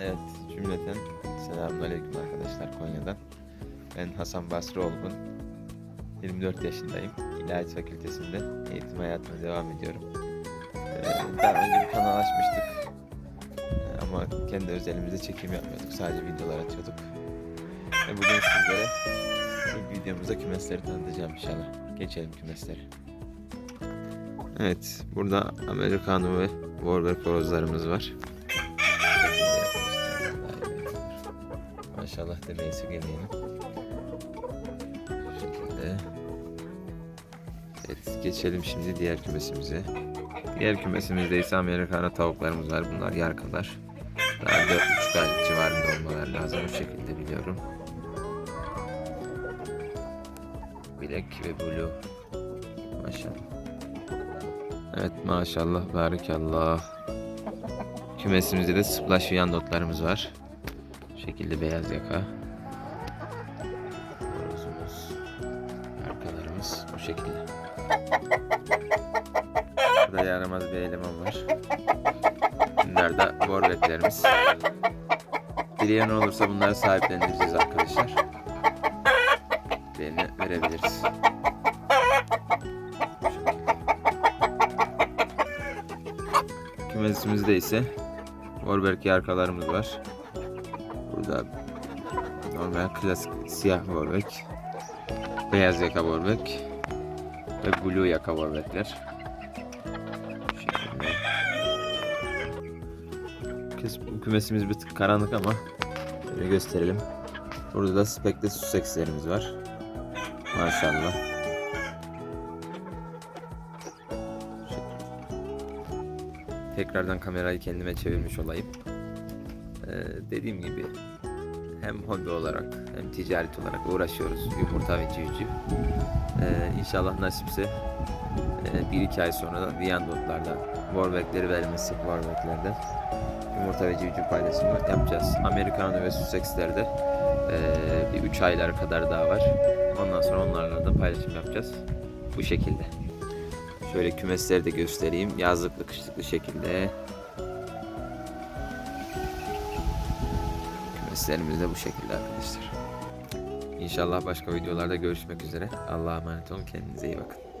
Evet, cümleten selamünaleyküm arkadaşlar Konya'dan. Ben Hasan Basrıoğlu'nun 24 yaşındayım. İlahiyat Fakültesi'nde eğitim hayatına devam ediyorum. Ee, daha önce bir kanal açmıştık. Ee, ama kendi özelimizde çekim yapmıyorduk. Sadece videolar atıyorduk. Ve bugün sizlere bu videomuzda kümesleri tanıtacağım inşallah. Geçelim kümeslere. Evet, burada Americano ve Warburg horozlarımız var. Maşallah demeyi esirgemeyelim. Şu şekilde. Evet, geçelim şimdi diğer kümesimize. Diğer kümesimizde ise Amerikana tavuklarımız var. Bunlar yarkalar. Daha 4,5 aylık civarında olmaları lazım. Bu şekilde biliyorum. Black ve Blue. Maşallah. Evet maşallah barakallah. Kümesimizde de splash yandotlarımız var. Şekilde beyaz yaka. Horozumuz. Arkalarımız bu şekilde. Burada yaramaz bir eleman var. Bunlar da borvetlerimiz. Dileyen olursa bunları sahiplendireceğiz arkadaşlar. Dileğini verebiliriz. Kümesimizde ise Warburg yarkalarımız var. Burada normal klasik siyah Warburg, beyaz yaka Warburg ve blue yaka Bu kümesimiz bir tık karanlık ama şöyle gösterelim. Burada da spekte Sussex'lerimiz var. Maşallah. Tekrardan kamerayı kendime çevirmiş olayım. Ee, dediğim gibi hem hobi olarak hem ticaret olarak uğraşıyoruz yumurta ve civciv. Ee, inşallah nasipse e, bir iki ay sonra da Viyandotlardan Warwick'leri vermesi Warwick'lerden yumurta ve civciv paylaşımı yapacağız. Amerikano ve Sussex'lerde e, bir 3 aylara kadar daha var. Ondan sonra onlarla da paylaşım yapacağız. Bu şekilde. Şöyle kümesleri de göstereyim. Yazlıklı kışlıklı şekilde. Kümeslerimiz de bu şekilde arkadaşlar. İnşallah başka videolarda görüşmek üzere. Allah'a emanet olun. Kendinize iyi bakın.